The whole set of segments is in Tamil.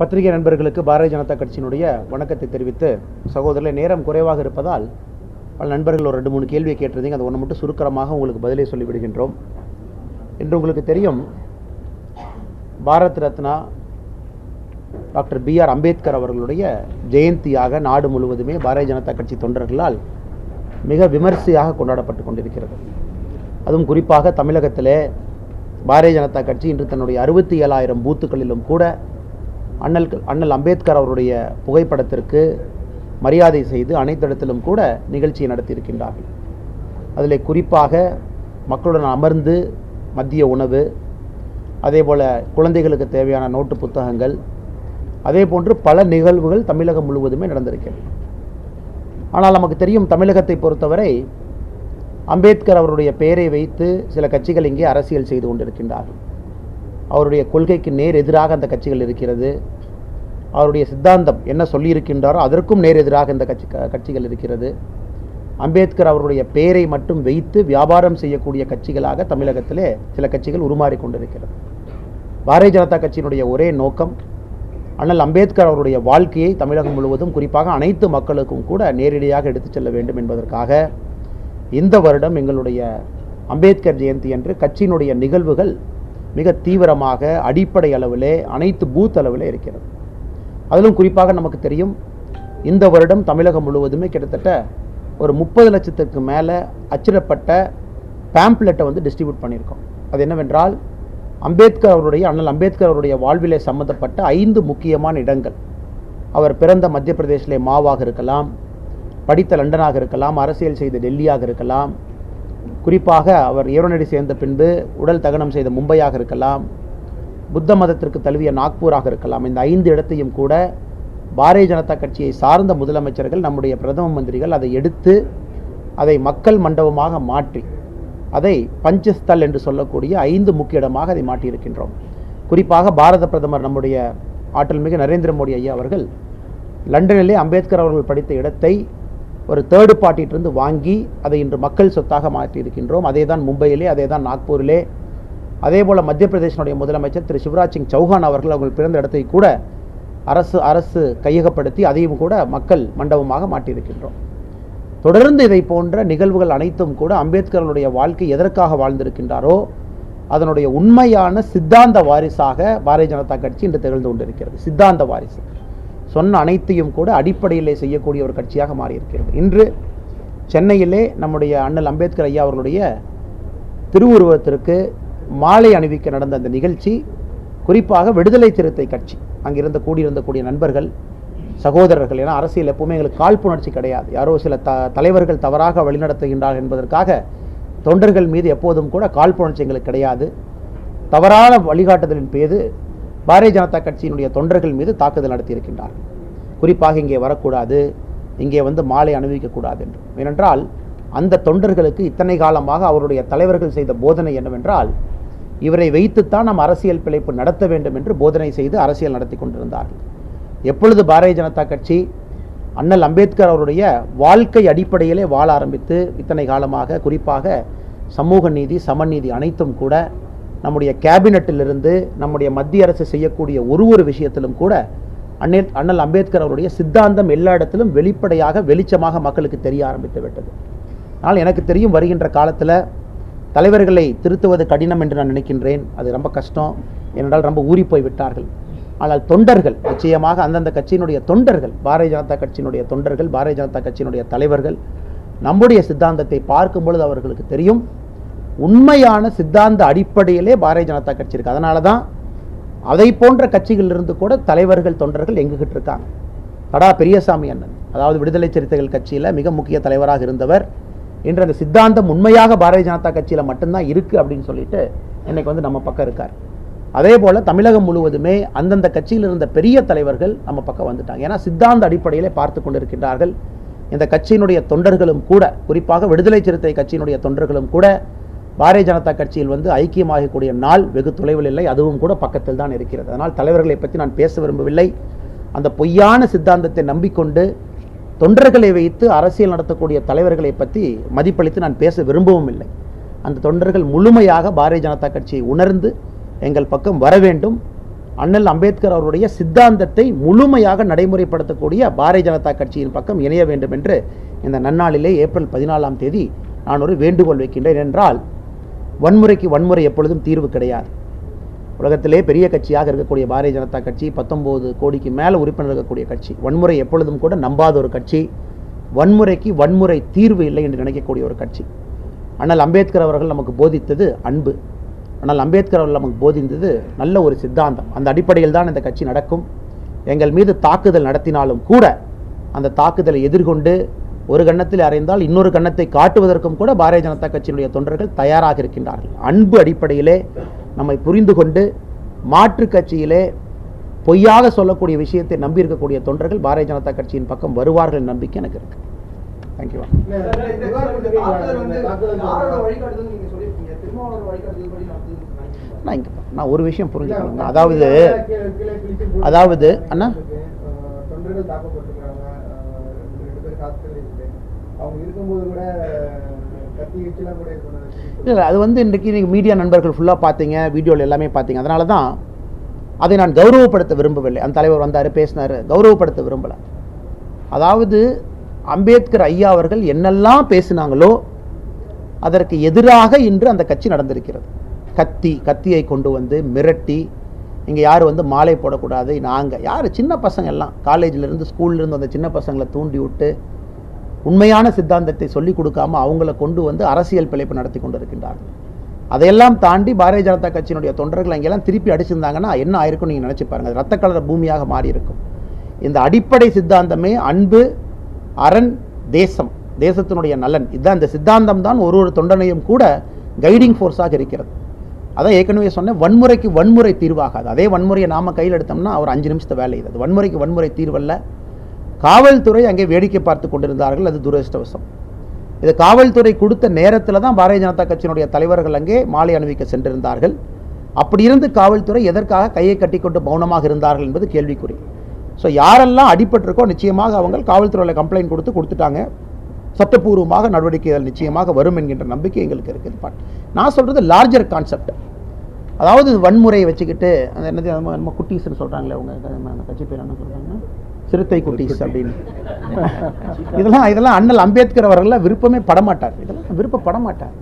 பத்திரிகை நண்பர்களுக்கு பாரதிய ஜனதா கட்சியினுடைய வணக்கத்தை தெரிவித்து சகோதரர்களே நேரம் குறைவாக இருப்பதால் பல நண்பர்கள் ஒரு ரெண்டு மூணு கேள்வியை கேட்டிருந்தீங்க. அதை ஒன்று மட்டும் சுருக்கரமாக உங்களுக்கு பதிலை சொல்லிவிடுகின்றோம். என்று உங்களுக்கு தெரியும் Bharat Ratna doctor B R Ambedkar அவர்களுடைய ஜெயந்தியாக நாடு முழுவதுமே பாரதிய ஜனதா கட்சி தொண்டர்களால் மிக விமர்சையாக கொண்டாடப்பட்டு கொண்டிருக்கிறது. அதுவும் குறிப்பாக தமிழகத்திலே பாரதிய ஜனதா கட்சி இன்று தன்னுடைய அறுபத்தி ஏழாயிரம் பூத்துக்களிலும் கூட அண்ணல் அண்ணல் அம்பேத்கர் அவருடைய புகைப்படத்திற்கு மரியாதை செய்து அனைத்திடத்திலும் கூட நிகழ்ச்சியை நடத்தியிருக்கின்றார்கள். அதில் குறிப்பாக மக்களுடன் அமர்ந்து மதிய உணவு அதே போல் குழந்தைகளுக்கு தேவையான நோட்டு புத்தகங்கள் அதே போன்று பல நிகழ்வுகள் தமிழகம் முழுவதுமே நடந்திருக்கிறது. ஆனால் நமக்கு தெரியும் தமிழகத்தை பொறுத்தவரை அம்பேத்கர் அவருடைய பெயரை வைத்து சில கட்சிகள் இங்கே அரசியல் செய்து கொண்டிருக்கின்றார்கள். அவருடைய கொள்கைக்கு நேர் எதிராக அந்த கட்சிகள் இருக்கிறது. அவருடைய சித்தாந்தம் என்ன சொல்லியிருக்கின்றாரோ அதற்கும் நேர் எதிராக இந்த கட்சி கட்சிகள் இருக்கிறது. அம்பேத்கர் அவருடைய பெயரை மட்டும் வைத்து வியாபாரம் செய்யக்கூடிய கட்சிகளாக தமிழகத்திலே சில கட்சிகள் உருமாறி கொண்டிருக்கிறது. பாரதிய ஜனதா கட்சியினுடைய ஒரே நோக்கம் ஆனால் அம்பேத்கர் அவருடைய வாழ்க்கையை தமிழகம் முழுவதும் குறிப்பாக அனைத்து மக்களுக்கும் கூட நேரடியாக எடுத்துச் செல்ல வேண்டும் என்பதற்காக இந்த வருடம் எங்களுடைய அம்பேத்கர் ஜெயந்தி அன்று கட்சியினுடைய நிகழ்வுகள் மிக தீவிரமாக அடிப்படை அளவிலே அனைத்து பூத் அளவில் இருக்கிறது. அதிலும் குறிப்பாக நமக்கு தெரியும் இந்த வருடம் தமிழகம் முழுவதுமே கிட்டத்தட்ட ஒரு முப்பது லட்சத்துக்கு மேலே அச்சிடப்பட்ட பேம்ப்லெட்டை வந்து டிஸ்ட்ரிபியூட் பண்ணியிருக்கோம். அது என்னவென்றால் அம்பேத்கர் அவருடைய அண்ணல் அம்பேத்கர் அவருடைய வாழ்விலே சம்பந்தப்பட்ட ஐந்து முக்கியமான இடங்கள். அவர் பிறந்த மத்திய பிரதேசிலே மாவாக இருக்கலாம் படித்த லண்டனாக இருக்கலாம் அரசியல் செய்த டெல்லியாக இருக்கலாம் குறிப்பாக அவர் ஏரோநடி சேர்ந்த பின்பு உடல் தகனம் செய்த மும்பையாக இருக்கலாம் புத்த மதத்திற்கு தழுவிய நாக்பூராக இருக்கலாம் இந்த ஐந்து இடத்தையும் கூட பாரதிய ஜனதா கட்சியை சார்ந்த முதலமைச்சர்கள் நம்முடைய பிரதம மந்திரிகள் அதை எடுத்து அதை மக்கள் மண்டபமாக மாற்றி அதை பஞ்சஸ்தல் என்று சொல்லக்கூடிய ஐந்து முக்கிய இடமாக அதை மாற்றியிருக்கின்றோம். குறிப்பாக பாரத பிரதமர் நம்முடைய ஆற்றல் மிகு நரேந்திர மோடி ஐயா அவர்கள் லண்டனிலே அம்பேத்கர் அவர்கள் படித்த இடத்தை ஒரு தேர்டு பார்ட்டியிலிருந்து வாங்கி அதை இன்று மக்கள் சொத்தாக மாற்றியிருக்கின்றோம். அதே தான் மும்பையிலே அதே தான் நாக்பூரிலே. அதே போல் மத்திய பிரதேசனுடைய முதலமைச்சர் திரு சிவராஜ் சிங் சௌஹான் அவர்கள் அவர்கள் பிறந்த இடத்தை கூட அரசு அரசு கையகப்படுத்தி அதையும் கூட மக்கள் மண்டபமாக மாற்றியிருக்கின்றோம். தொடர்ந்து இதை போன்ற நிகழ்வுகள் அனைத்தும் கூட அம்பேத்கருடைய வாழ்க்கை எதற்காக வாழ்ந்திருக்கின்றாரோ அதனுடைய உண்மையான சித்தாந்த வாரிசாக பாரதிய ஜனதா கட்சி இன்று திகழ்ந்து கொண்டிருக்கிறது. சித்தாந்த வாரிசு. சொன்ன அனைத்தையும் கூட அடிப்படையிலே செய்யக்கூடிய ஒரு கட்சியாக மாறியிருக்கிறது. இன்று சென்னையிலே நம்முடைய அண்ணல் அம்பேத்கர் ஐயா அவர்களுடைய திருவுருவத்திற்கு மாலை அணிவிக்க நடந்த அந்த நிகழ்ச்சி குறிப்பாக விடுதலை சிறுத்தை கட்சி. அங்கிருந்த கூடியிருந்த கூடிய நண்பர்கள் சகோதரர்கள் ஏன்னா அரசியல் எப்பவுமே எங்களுக்கு காழ்ப்புணர்ச்சி கிடையாது. யாரோ சில த தலைவர்கள் தவறாக வழிநடத்துகின்றார்கள் என்பதற்காக தொண்டர்கள் மீது எப்போதும் கூட காழ்ப்புணர்ச்சி எங்களுக்கு கிடையாது. தவறான வழிகாட்டுதலின் பேது பாரதிய ஜனதா கட்சியினுடைய தொண்டர்கள் மீது தாக்குதல் நடத்தியிருக்கின்றார்கள் குறிப்பாக இங்கே வரக்கூடாது இங்கே வந்து மாலை அணிவிக்கக்கூடாது என்று. ஏனென்றால் அந்த தொண்டர்களுக்கு இத்தனை காலமாக அவருடைய தலைவர்கள் செய்த போதனை என்னவென்றால் இவரை வைத்துத்தான் நாம் அரசியல் பிழைப்பு நடத்த வேண்டும் என்று போதனை செய்து அரசியல் நடத்தி கொண்டிருந்தார்கள். எப்பொழுது பாரதிய ஜனதா கட்சி அண்ணல் அம்பேத்கர் அவருடைய வாழ்க்கை அடிப்படையிலே வாழ ஆரம்பித்து இத்தனை காலமாக குறிப்பாக சமூக நீதி சமநீதி அனைத்தும் கூட நம்முடைய கேபினட்டிலிருந்து நம்முடைய மத்திய அரசு செய்யக்கூடிய ஒரு ஒரு விஷயத்திலும் கூட அண்ணே அண்ணல் அம்பேத்கர் அவருடைய சித்தாந்தம் எல்லா இடத்திலும் வெளிப்படையாக வெளிச்சமாக மக்களுக்கு தெரிய ஆரம்பித்து விட்டது. ஆனால் எனக்கு தெரியும் வருகின்ற காலத்தில் தலைவர்களை திருத்துவது கடினம் என்று நான் நினைக்கின்றேன். அது ரொம்ப கஷ்டம். ஏனென்றால் ரொம்ப ஊறி போய் விட்டார்கள். ஆனால் தொண்டர்கள் நிச்சயமாக அந்தந்த கட்சியினுடைய தொண்டர்கள் பாரதிய ஜனதா கட்சியினுடைய தொண்டர்கள் பாரதிய ஜனதா கட்சியினுடைய தலைவர்கள் நம்முடைய சித்தாந்தத்தை பார்க்கும் பொழுது அவர்களுக்கு தெரியும். உண்மையான சித்தாந்த அடிப்படையிலே பாரதிய ஜனதா கட்சி இருக்கு. அதனால தான் அதை போன்ற கட்சிகளிலிருந்து கூட தலைவர்கள் தொண்டர்கள் எங்குகிட்டு இருக்காங்க. தடா பெரியசாமி அண்ணன் அதாவது விடுதலை சிறுத்தைகள் கட்சியில் மிக முக்கிய தலைவராக இருந்தவர். இன்று அந்த சித்தாந்தம் உண்மையாக பாரதிய ஜனதா கட்சியில் மட்டும்தான் இருக்குது அப்படின்னு சொல்லிட்டு இன்னைக்கு வந்து நம்ம பக்கம் இருக்கார். அதே போல் தமிழகம் முழுவதுமே அந்தந்த கட்சியில் இருந்த பெரிய தலைவர்கள் நம்ம பக்கம் வந்துட்டாங்க. ஏன்னா சித்தாந்த அடிப்படையிலே பார்த்து கொண்டிருக்கின்றார்கள். இந்த கட்சியினுடைய தொண்டர்களும் கூட குறிப்பாக விடுதலை சிறுத்தை கட்சியினுடைய தொண்டர்களும் கூட பாரதிய ஜனதா கட்சியில் வந்து ஐக்கியமாகக்கூடிய நாள் வெகு தொலைவில் இல்லை அதுவும் கூட பக்கத்தில் தான் இருக்கிறது. அதனால் தலைவர்களை பற்றி நான் பேச விரும்பவில்லை. அந்த பொய்யான சித்தாந்தத்தை நம்பிக்கொண்டு தொண்டர்களை வைத்து அரசியல் நடத்தக்கூடிய தலைவர்களை பற்றி மதிப்பளித்து நான் பேச விரும்பவும் இல்லை. அந்த தொண்டர்கள் முழுமையாக பாரதிய ஜனதா கட்சியை உணர்ந்து எங்கள் பக்கம் வர வேண்டும். அண்ணல் அம்பேத்கர் அவருடைய சித்தாந்தத்தை முழுமையாக நடைமுறைப்படுத்தக்கூடிய பாரதிய ஜனதா கட்சியின் பக்கம் இணைய வேண்டும் என்று இந்த நன்னாளிலே ஏப்ரல் பதினாலாம் தேதி நான் ஒரு வேண்டுகோள் வைக்கின்றேன் என்றால் வன்முறைக்கு வன்முறை எப்பொழுதும் தீர்வு கிடையாது. உலகத்திலே பெரிய கட்சியாக இருக்கக்கூடிய பாரதிய ஜனதா கட்சி பத்தொம்போது கோடிக்கு மேலே உறுப்பினர் இருக்கக்கூடிய கட்சி. வன்முறை எப்பொழுதும் கூட நம்பாத ஒரு கட்சி. வன்முறைக்கு வன்முறை தீர்வு இல்லை என்று நினைக்கக்கூடிய ஒரு கட்சி. ஆனால் அம்பேத்கர் அவர்கள் நமக்கு போதித்தது அன்பு. ஆனால் அம்பேத்கர் அவர்கள் நமக்கு போதித்தது நல்ல ஒரு சித்தாந்தம். அந்த அடிப்படையில் தான் இந்த கட்சி நடக்கும். எங்கள் மீது தாக்குதல் நடத்தினாலும் கூட அந்த தாக்குதலை எதிர்கொண்டு ஒரு கன்னத்தில் அறைந்தால் இன்னொரு கன்னத்தை காட்டுவதற்கும் கூட பாரதிய ஜனதா கட்சியினுடைய தொண்டர்கள் தயாராக இருக்கின்றார்கள். அன்பு அடிப்படையிலே நம்மை புரிந்து கொண்டு மாற்று கட்சியிலே பொய்யாக சொல்லக்கூடிய விஷயத்தை நம்பி இருக்கக்கூடிய தொண்டர்கள் பாரதிய ஜனதா கட்சியின் பக்கம் வருவார்கள் நம்பிக்கை எனக்கு இருக்கு. தேங்க்யூ நான் இங்க நான் ஒரு விஷயம் புரிஞ்சுக்கணும் அதாவது அதாவது அண்ணா? அவங்க இருக்கும்போது கூட இல்லை அது வந்து இன்றைக்கி நீங்கள் மீடியா நண்பர்கள் ஃபுல்லாக பார்த்தீங்க வீடியோவில் எல்லாமே பார்த்தீங்க அதனால தான் அதை நான் கௌரவப்படுத்த விரும்பவில்லை. அந்த தலைவர் வந்தார் பேசினார். கௌரவப்படுத்த விரும்பலை. அதாவது அம்பேத்கர் ஐயா அவர்கள் என்னெல்லாம் பேசினாங்களோ அதற்கு எதிராக இன்று அந்த கட்சி நடந்திருக்கிறது. கத்தி கத்தியை கொண்டு வந்து மிரட்டி இங்கே யார் வந்து மாலை போடக்கூடாது நாங்கள் யார்? சின்ன பசங்க எல்லாம். காலேஜிலேருந்து ஸ்கூல்லேருந்து அந்த சின்ன பசங்களை தூண்டி விட்டு உண்மையான சித்தாந்தத்தை சொல்லிக் கொடுக்காம அவங்கள கொண்டு வந்து அரசியல் பிழைப்பு நடத்தி கொண்டு இருக்கின்றார்கள் அதையெல்லாம் தாண்டி பாரதிய ஜனதா கட்சியினுடைய தொண்டர்கள் அங்கெல்லாம் திருப்பி அடிச்சிருந்தாங்கன்னா என்ன ஆயிருக்கும் நீங்கள் நினச்சி பாருங்க. ரத்த கலர பூமியாக மாறி இருக்கும் இந்த அடிப்படை சித்தாந்தமே அன்பு அரண் தேசம் தேசத்தினுடைய நலன். இதுதான் இந்த சித்தாந்தம் தான் ஒரு ஒரு தொண்டனையும் கூட கைடிங் ஃபோர்ஸாக இருக்கிறது. அதான் ஏற்கனவே சொன்னேன் வன்முறைக்கு வன்முறை தீர்வாகாது. அதே வன்முறையை நாம கையில் எடுத்தோம்னா ஒரு அஞ்சு நிமிஷத்தை வேலை இது அது வன்முறைக்கு வன்முறை தீர்வல்ல. காவல்துறை அங்கே வேடிக்கை பார்த்து கொண்டிருந்தார்கள். அது துரதிருஷ்டவசம். இது காவல்துறை கொடுத்த நேரத்தில் தான் பாரதிய ஜனதா கட்சியினுடைய தலைவர்கள் அங்கே மாலை அணிவிக்க சென்றிருந்தார்கள். அப்படி இருந்து காவல்துறை எதற்காக கையை கட்டிக்கொண்டு மௌனமாக இருந்தார்கள் என்பது கேள்விக்குறி. ஸோ யாரெல்லாம் அடிபட்டிருக்கோ நிச்சயமாக அவங்க காவல்துறையில் கம்ப்ளைண்ட் கொடுத்து கொடுத்துட்டாங்க. சட்டப்பூர்வமாக நடவடிக்கைகள் நிச்சயமாக வரும் என்கின்ற நம்பிக்கை எங்களுக்கு இருக்குது. பட் நான் சொல்கிறது லார்ஜர் கான்செப்ட் அதாவது வன்முறையை வச்சுக்கிட்டு அந்த என்னது நம்ம குட்டீஸ்னு சொல்கிறாங்களே அவங்க அந்த கட்சி பேர் என்ன சொல்கிறாங்கன்னா சிறுத்தை குட்டீஸ் அப்படின்னு. இதெல்லாம் இதெல்லாம் அண்ணல் அம்பேத்கர் அவர்கள்லாம் விருப்பமே படமாட்டார். இதெல்லாம் விருப்பப்பட மாட்டார்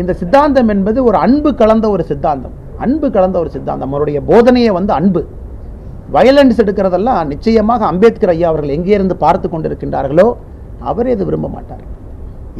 இந்த சித்தாந்தம் என்பது ஒரு அன்பு கலந்த ஒரு சித்தாந்தம். அன்பு கலந்த ஒரு சித்தாந்தம். அவருடைய போதனையே வந்து அன்பு. வயலன்ஸ் எடுக்கிறதெல்லாம் நிச்சயமாக அம்பேத்கர் ஐயா அவர்கள் எங்கே இருந்து பார்த்து கொண்டிருக்கின்றார்களோ அவரே இது விரும்ப மாட்டார்.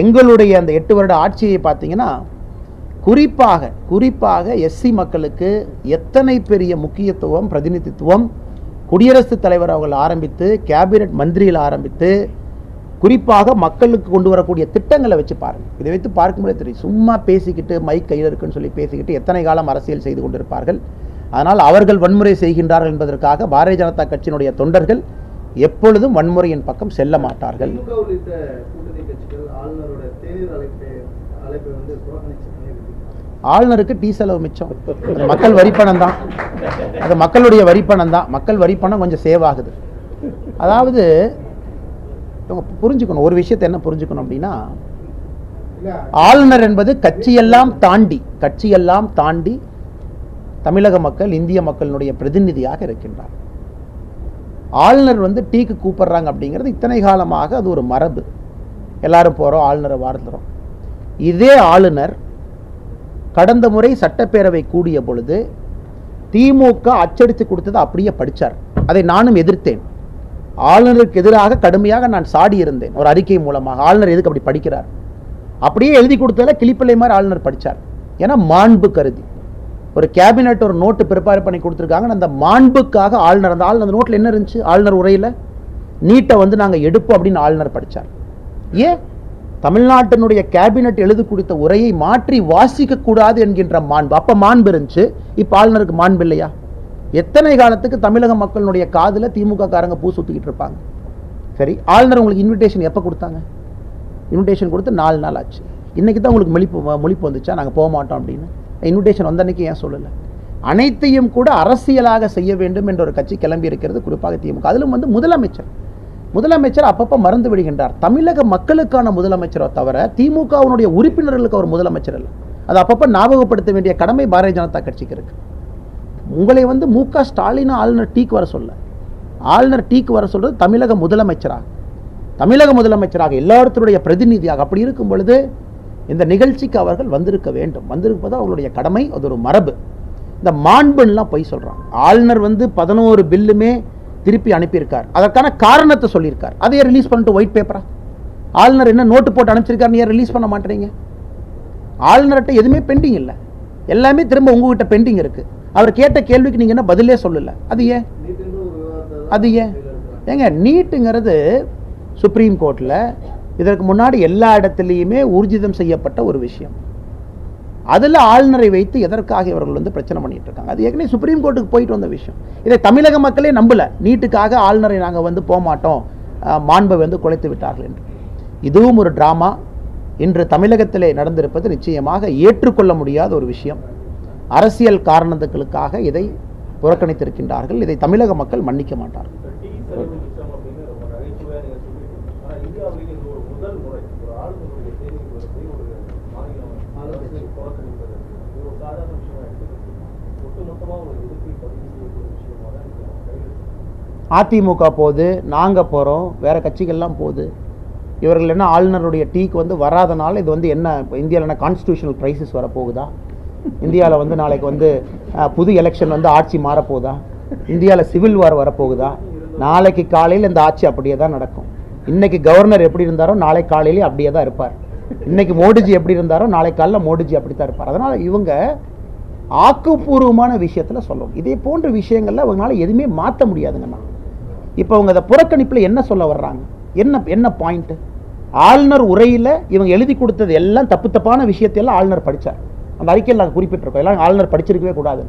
எங்களுடைய அந்த எட்டு வருட ஆட்சியை பார்த்தீங்கன்னா குறிப்பாக குறிப்பாக எஸ்சி மக்களுக்கு எத்தனை பெரிய முக்கியத்துவம் பிரதிநிதித்துவம் குடியரசுத் தலைவர் அவர்கள் ஆரம்பித்து கேபினட் மந்திரியில் ஆரம்பித்து குறிப்பாக மக்களுக்கு கொண்டு வரக்கூடிய திட்டங்களை வச்சு பாருங்கள் இதை வைத்து பார்க்கும்போதே தெரியும். சும்மா பேசிக்கிட்டு மைக் கையில் இருக்குன்னு சொல்லி பேசிக்கிட்டு எத்தனை காலம் அரசியல் செய்து கொண்டிருப்பார்கள். அதனால் அவர்கள் வன்முறை செய்கின்றார்கள் என்பதற்காக பாரதிய ஜனதா கட்சியினுடைய தொண்டர்கள் எப்பொழுதும் வன்முறையின் பக்கம் செல்ல மாட்டார்கள். ஆளுநருக்கு டீ செலவு மிச்சம். அது மக்கள் வரிப்பணம் தான் அது மக்களுடைய வரிப்பணம் தான் மக்கள் வரிப்பணம் கொஞ்சம் சேவ் ஆகுது. அதாவது இவங்க புரிஞ்சுக்கணும். ஒரு விஷயத்தை என்ன புரிஞ்சுக்கணும் அப்படின்னா ஆளுநர் என்பது கட்சியெல்லாம் தாண்டி கட்சியெல்லாம் தாண்டி தமிழக மக்கள் இந்திய மக்களினுடைய பிரதிநிதியாக இருக்கின்றார். ஆளுநர் வந்து டீக்கு கூப்பிடுறாங்க அப்படிங்கிறது இத்தனை காலமாக அது ஒரு மரபு. எல்லாரும் போகிறோம் ஆளுநரை வாழ்ந்துறோம் இதே ஆளுநர் கடந்த முறை சட்டப்பேரவை கூடிய பொழுது திமுக அச்சடித்து கொடுத்ததை அப்படியே படித்தார் அதை நானும் எதிர்த்தேன். ஆளுநருக்கு எதிராக கடுமையாக நான் சாடி இருந்தேன். ஒரு அறிக்கை மூலமாக ஆளுநர் எதுக்கு அப்படி படிக்கிறார்? அப்படியே எழுதி கொடுத்ததில் கிளிப்பிள்ளை மாதிரி ஆளுநர் படித்தார் ஏன்னா மாண்பு கருதி. ஒரு கேபினெட் ஒரு நோட்டு ப்ரிப்பேர் பண்ணி கொடுத்துருக்காங்க அந்த மாண்புக்காக ஆளுநர் அந்த ஆளுநர் அந்த நோட்டில் என்ன இருந்துச்சு? ஆளுநர் உரையில் நீட்டை வந்து நாங்கள் எடுப்போம் அப்படின்னு ஆளுநர் படித்தார் ஏன்? தமிழ்நாட்டினுடைய கேபினெட் எழுதி கொடுத்த உரையை மாற்றி வாசிக்க கூடாது என்கின்ற மாண்பு. அப்போ மாண்பு இருந்துச்சு. இப்போ ஆளுநருக்கு மாண்பு இல்லையா? எத்தனை காலத்துக்கு தமிழக மக்களுடைய காதுல திமுக காரங்க பூ சுற்றிக்கிட்டு இருப்பாங்க? சரி ஆளுநர் உங்களுக்கு இன்விடேஷன் எப்போ கொடுத்தாங்க? இன்விடேஷன் கொடுத்து நாலு நாள் ஆச்சு. இன்னைக்கு தான் உங்களுக்கு மொழிப்பு மொழிப்பு வந்துச்சா? நாங்கள் போக மாட்டோம் அப்படின்னு. இன்விடேஷன் வந்த அன்னைக்கு ஏன் சொல்லலை? அனைத்தையும் கூட அரசியலாக செய்ய வேண்டும் என்ற ஒரு கட்சி கிளம்பி இருக்கிறது குறிப்பாக திமுக. அதிலும் வந்து முதலமைச்சர். முதலமைச்சர் அப்பப்போ மறந்து விடுகின்றார். தமிழக மக்களுக்கான முதலமைச்சரை தவிர திமுகவுடைய உறுப்பினர்களுக்கு அவர் முதலமைச்சர் இல்லை அது அப்பப்போ ஞாபகப்படுத்த வேண்டிய கடமை பாரதிய ஜனதா கட்சிக்கு இருக்கு. உங்களை வந்து மு க ஸ்டாலின் ஆளுநர் டீக்கு வர சொல்ல. ஆளுநர் டீக்கு வர சொல்றது தமிழக முதலமைச்சராக தமிழக முதலமைச்சராக எல்லாருத்தருடைய பிரதிநிதியாக அப்படி இருக்கும் பொழுது இந்த நிகழ்ச்சிக்கு அவர்கள் வந்திருக்க வேண்டும். வந்திருப்பது அவர்களுடைய கடமை அது ஒரு மரபு. இந்த மாண்புன்னெலாம் பொய் சொல்கிறாங்க ஆளுநர் வந்து பதினோரு பில்லுமே திருப்பி அனுப்பியிருக்கார். அதற்கான காரணத்தை சொல்லியிருக்கார். அதையே ரிலீஸ் பண்ணிட்டு ஒயிட் பேப்பரா ஆளுநர் என்ன நோட்டு போட்டு அனுப்பிச்சிருக்காரு ஏன் ரிலீஸ் பண்ண மாட்டேறீங்க? ஆளுநர்கிட்ட எதுவுமே பெண்டிங் இல்லை. எல்லாமே திரும்ப உங்ககிட்ட பெண்டிங் இருக்கு. அவர் கேட்ட கேள்விக்கு நீங்க என்ன பதிலே சொல்லல. அது ஏன்? அது ஏன்? ஏங்க நீட்டுங்கிறது சுப்ரீம் கோர்ட்டில் இதற்கு முன்னாடி எல்லா இடத்துலையுமே ஊர்ஜிதம் செய்யப்பட்ட ஒரு விஷயம். அதில் ஆளுநரை வைத்து எதற்காக இவர்கள் வந்து பிரச்சனை பண்ணிட்டு இருக்காங்க? அது ஏற்கனவே சுப்ரீம் கோர்ட்டுக்கு போயிட்டு வந்த விஷயம். இதை தமிழக மக்களே நம்பல. நீட்டுக்காக ஆளுநரை நாங்கள் வந்து போக மாட்டோம். மாண்பை வந்து குலைத்து விட்டார்கள் என்று. இதுவும் ஒரு டிராமா இன்று தமிழகத்திலே நடந்திருப்பது நிச்சயமாக ஏற்றுக்கொள்ள முடியாத ஒரு விஷயம். அரசியல் காரணத்துக்களுக்காக இதை புறக்கணித்திருக்கின்றார்கள். இதை தமிழக மக்கள் மன்னிக்க மாட்டார்கள். புறக்கணிப்பது ஒரு சாதாரண விஷயமா ஒரு எதிர்ப்பை பதிவு செய்யக்கூடிய அதிமுக போகுது நாங்கள் போகிறோம் வேற கட்சிகள்லாம் போகுது. இவர்கள் என்ன ஆளுநருடைய டீக்கு வந்து வராதனால இது வந்து என்ன இந்தியாவில் என்ன கான்ஸ்டியூஷனல் கிரைசிஸ் வரப்போகுதா? இந்தியாவில் வந்து நாளைக்கு வந்து புது எலெக்ஷன் வந்து ஆட்சி மாறப்போகுதா? இந்தியாவில் சிவில் வார் வரப்போகுதா? நாளைக்கு காலையில் இந்த ஆட்சி அப்படியே தான் நடக்கும். இன்றைக்கி கவர்னர் எப்படி இருந்தாரோ நாளை காலையிலே அப்படியே தான் இருப்பார். இன்னைக்கு மோடிஜி எப்படி இருந்தாரோ நாளை காலையில் மோடிஜி அப்படித்தான் இருப்பார். அதனால் இவங்க ஆக்கப்பூர்வமான விஷயத்தில் சொல்லணும். இதே போன்ற விஷயங்களில் அவங்களால எதுவுமே மாற்ற முடியாதுங்கண்ணா இப்போ அவங்க அதை புறக்கணிப்பில் என்ன சொல்ல வர்றாங்க? என்ன என்ன பாயிண்ட்டு ஆளுநர் உரையில் இவங்க எழுதி கொடுத்தது எல்லாம் தப்பு தப்பான விஷயத்தையெல்லாம் ஆளுநர் படித்தார் அந்த அறிக்கையில் நாங்கள் குறிப்பிட்டிருக்கோம். எல்லாம் ஆளுநர் படிச்சிருக்கவே கூடாது.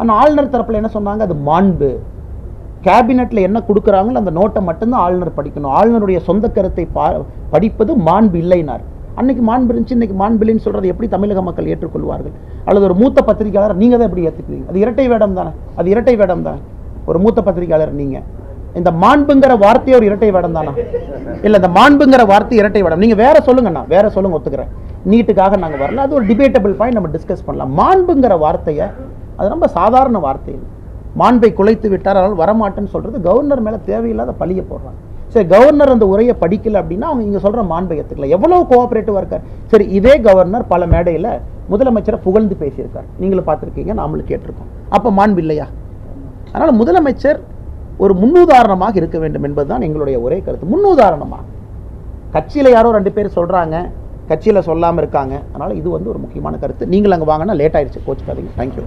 ஆனால் ஆளுநர் தரப்பில் என்ன சொன்னாங்க? அது மாண்பு. கேபினெட்டில் என்ன கொடுக்குறாங்களோ அந்த நோட்டை மட்டும்தான் ஆளுநர் படிக்கணும். ஆளுநருடைய சொந்த கருத்தை பா படிப்பது மாண்பு இல்லைனார். அன்னைக்கு மாண்பு இருந்துச்சு இன்னைக்கு மாண்பில்லைன்னு சொல்றது எப்படி தமிழக மக்கள் ஏற்றுக்கொள்வார்கள்? அல்லது ஒரு மூத்த பத்திரிகையாளர் நீங்க தான் எப்படி ஏற்றுக்குவீங்க அது இரட்டை வேடம் தானே? அது இரட்டை வேடம் தானே? ஒரு மூத்த பத்திரிகையாளர் நீங்க. இந்த மாண்புங்கிற வார்த்தையே ஒரு இரட்டை வேடம் தானா? இல்ல இந்த மாண்புங்கிற வார்த்தை இரட்டை வேடம். நீங்க வேற சொல்லுங்கண்ணா வேற சொல்லுங்க ஒத்துக்கிறேன். நீட்டுக்காக நாங்க வரல. அது ஒரு டிபேட்டபிள் பாயிண்ட் நம்ம டிஸ்கஸ் பண்ணலாம். மாண்புங்கிற வார்த்தையை அது ரொம்ப சாதாரண வார்த்தை. மாண்பை குலைத்து விட்டார் அதனால் வரமாட்டேன்னு சொல்றது கவர்னர் மேல தேவையில்லாத பழிய போடுறாங்க. சரி கவர்னர் அந்த உரையை படிக்கல அப்படின்னா அவங்க இங்க சொல்ற மாண்பை ஏத்துக்கல எவ்வளோ கோஆப்ரேட்டிவாக இருக்கார்? சரி இதே கவர்னர் பல மேடையில முதலமைச்சரை புகழ்ந்து பேசியிருக்கார். நீங்களும் பார்த்துருக்கீங்க நாமளும் கேட்டிருக்கோம். அப்போ மாண்பு இல்லையா? அதனால முதலமைச்சர் ஒரு முன்னுதாரணமாக இருக்க வேண்டும் என்பதுதான் எங்களுடைய ஒரே கருத்து. முன்னுதாரணமாக கட்சியில யாரோ ரெண்டு பேர் சொல்றாங்க கட்சியில சொல்லாமல் இருக்காங்க. அதனால இது வந்து ஒரு முக்கியமான கருத்து. நீங்கள் அங்க வாங்கினா லேட் ஆயிடுச்சு. கோச்சுக்காதீங்க. தேங்க்யூ